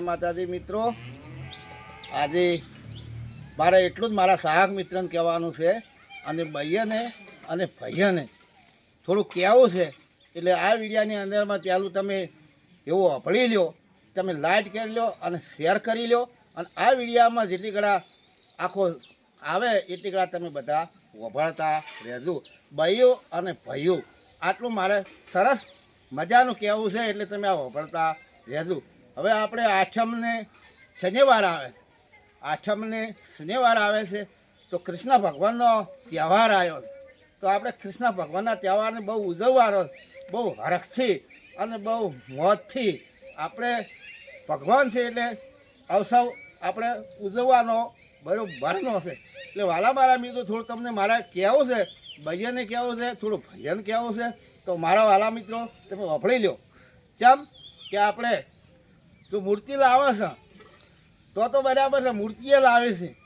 માતાજી મિત્રો, આજે મારે એટલું જ મારા સહાયક મિત્રને કહેવાનું છે, અને બૈયને અને ભૈયાને થોડું કહેવું છે, એટલે આ વિડીયાની અંદરમાં પહેલું તમે એવું અભળી લ્યો, તમે લાઇટ કરી લો અને શેર કરી લો અને આ વિડીયામાં જેટલી ઘડા આખો આવે એટલી ઘડા તમે બધા વભાળતા રહેજો. બૈયો અને ભાઈઓ આટલું મારે સરસ મજાનું કહેવું છે, એટલે તમે આ વભાળતા રહેજો. હવે આપણે આઠમને શનિવાર આવે છે. આઠમને શનિવાર આવે છે, તો કૃષ્ણ ભગવાનનો તહેવાર આવ્યો તો આપણે કૃષ્ણ ભગવાનના તહેવારને બહુ ઉજવવાનો બહુ હરખથી અને બહુ મોજથી આપણે ભગવાન છે એટલે અવસર આપણે ઉજવવાનો, બરોબરનો છે. એટલે વાલા મારા મિત્રો, થોડું તમને મારા કહેવું છે, ભાઈઓને કહેવું છે, થોડું ભજન કહેવું છે, તો મારા વાલા મિત્રો, તમે વફળી લો ચમ કે આપણે જો મૂર્તિ લાવે છે, તો તો બરાબર છે, મૂર્તિએ લાવે છે.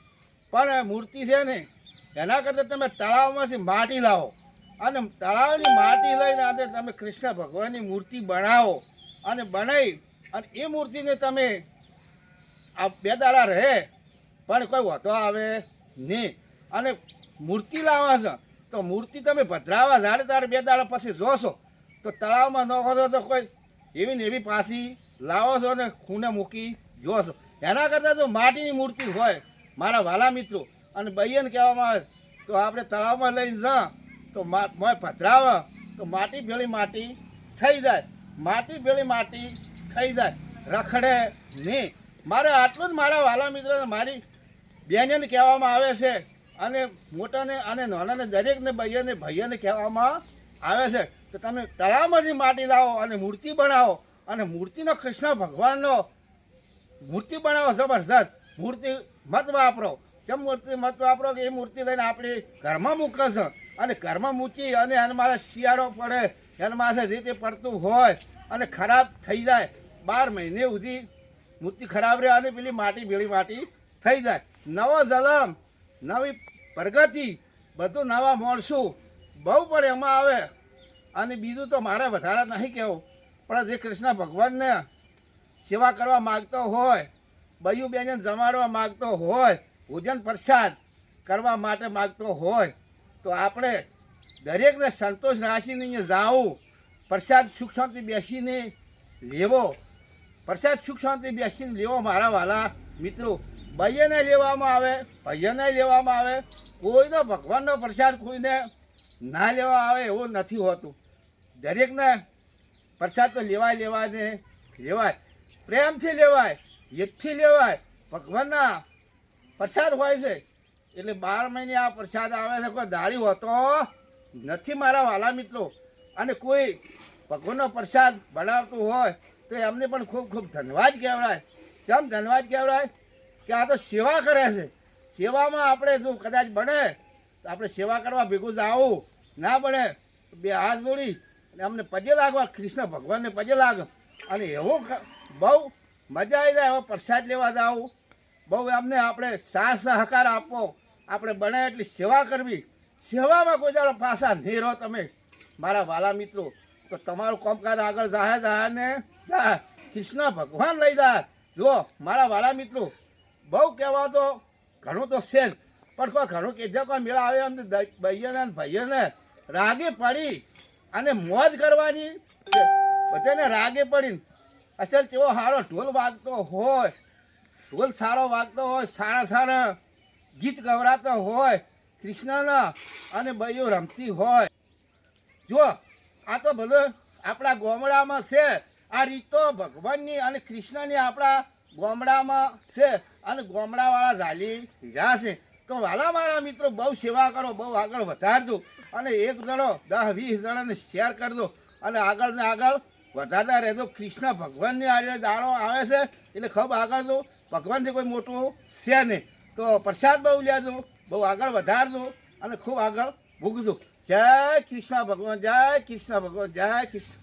પણ મૂર્તિ છે ને, એના કરતાં તમે તળાવમાંથી માટી લાવો. અને તળાવની માટી લઈને આજે તમે કૃષ્ણ ભગવાનની મૂર્તિ બનાવો. અને બનાવી, અને એ મૂર્તિને તમે આ બે દાડા રહે, પણ કોઈ વધો આવે નહીં. અને મૂર્તિ લાવવા છે, તો મૂર્તિ તમે ભદ્રાવા ઝાડે, તારે બે દાડા પછી જોશો. તો તળાવમાં ન ખોદો તો કોઈ એવી ને એવી પાછી લાવો છો ને ખૂને મૂકી જોશો એના કરતાં જો માટીની મૂર્તિ હોય, મારા વાલા મિત્રો, અને બૈયન કહેવામાં આવે, તો આપણે તળાવમાં લઈને જા, તો મોય ભદ્રાવા તો માટી ભેળી માટી થઈ જાય. માટી ભેળી માટી થઈ જાય. રખડે નહીં. મારે આટલું જ મારા વાલા મિત્રોને મારી બેનને કહેવામાં આવે છે, અને મોટાને અને નાનાને દરેકને ભાઈઓને ભૈયાને કહેવામાં આવે છે તો તમે તળાવમાંથી માટી લાવો અને મૂર્તિ બનાવો. અને મૂર્તિનો કૃષ્ણ ભગવાનનો મૂર્તિ બનાવો જબરજસ્ત. મૂર્તિ મત વાપરો. કેમ મૂર્તિ મત વાપરો કે એ મૂર્તિ લઈને આપણે ઘરમાં મૂકે અને ઘરમાં મૂકી અને એને મારે શિયાળો પડે, એને માથે જે તે પડતું હોય અને ખરાબ થઈ જાય. બાર મહિને સુધી મૂર્તિ ખરાબ રહે અને પેલી માટી ભેળી માટી થઈ જાય. નવો જલમ નવી પ્રગતિ, બધું નવા માણસું બહુ પણ એમાં આવે. અને બીજું તો મારે વધારે નહીં કહેવું. પણ જે કૃષ્ણ ભગવાનને સેવા કરવા માગતો હોય, બયું બેને જમાડવા માગતો હોય ભોજન પ્રસાદ કરવા માટે માગતો હોય, તો આપણે દરેકને સંતોષ રાખીને અહીંયા જાવું, પ્રસાદ સુખ શાંતિ બેસીને લેવો. પ્રસાદ સુખ શાંતિ બેસીને લેવો મારા વાલા મિત્રો. ભાઈઓને લેવામાં આવે ભાઈઓને લેવામાં આવે, કોઈનો ભગવાનનો પ્રસાદ કોઈને ના લેવા આવે એવું નથી હોતું. દરેકને પ્રસાદ તો લેવાય લેવાય ને લેવાય. પ્રેમથી લેવાય યદથી લેવાય, ભગવાનના પ્રસાદ હોય છે. એટલે બાર મહિને આ પ્રસાદ આવે છે, કોઈ દાળી હોતો નથી મારા વાલા મિત્રો. અને કોઈ ભગવાનનો પ્રસાદ બનાવતું હોય તો એમને પણ ખૂબ ખૂબ ધન્યવાદ કહેવડાય કેમ ધન્યવાદ કહેવડાય કે આ તો સેવા કરે છે. સેવામાં આપણે જો કદાચ બને, તો આપણે સેવા કરવા ભેગું જાવું. ના બને બે હાથ જોડી અને અમને પજે લાગવા, કૃષ્ણ ભગવાનને પજે લાગ. અને એવો બહુ મજા આવી જાય એવો પ્રસાદ લેવા જાવ. બહુ અમને આપણે સાથ સહકાર આપો. આપણે બને એટલી સેવા કરવી. સેવામાં કોઈ દાડો પાછા નહીં રહો તમે. મારા વાલા મિત્રો, તો તમારું કામકાજ આગળ જાહે જાહે ને કૃષ્ણ ભગવાન લઈ જાય જુઓ, મારા વાલા મિત્રો, બહુ કહેવા તો ઘણું તો છે પણ કોઈ ઘણું કે કોઈ મેળા આવે એમ ભાઈઓને ભાઈઓને રાગે પડી. અને મોજ કરવાની બધાને રાગે પડી અચલ કેવો સારો ઢોલ વાગતો હોય, ઢોલ સારો વાગતો હોય, સારા સારા ગીત ગવરાતો હોય, કૃષ્ણના અને ભાઈઓ રમતી હોય. જો આ તો ભલે આપણા ગામડામાં છે, આ રીતો ભગવાનની અને કૃષ્ણની આપણા ગામડામાં છે અને ગામડાવાળા ઝાલી રહ્યા છે. તો વાલા મારા મિત્રો બહુ સેવા કરો, બહુ આગળ વધારજો. અને એક જણો દસ, વીસ જણાને શેર કરજો અને આગળ ને આગળ વધારતા રહેજો. કૃષ્ણ ભગવાનની આજે દાડો આવે છે, એટલે ખૂબ આગળ દો ભગવાનથી કોઈ મોટું છે નહીં. તો પ્રસાદ બહુ લેજો, બહુ આગળ વધારજો અને ખૂબ આગળ ભૂગજો. જય કૃષ્ણ ભગવાન, જય કૃષ્ણ ભગવાન, જય કૃષ્ણ.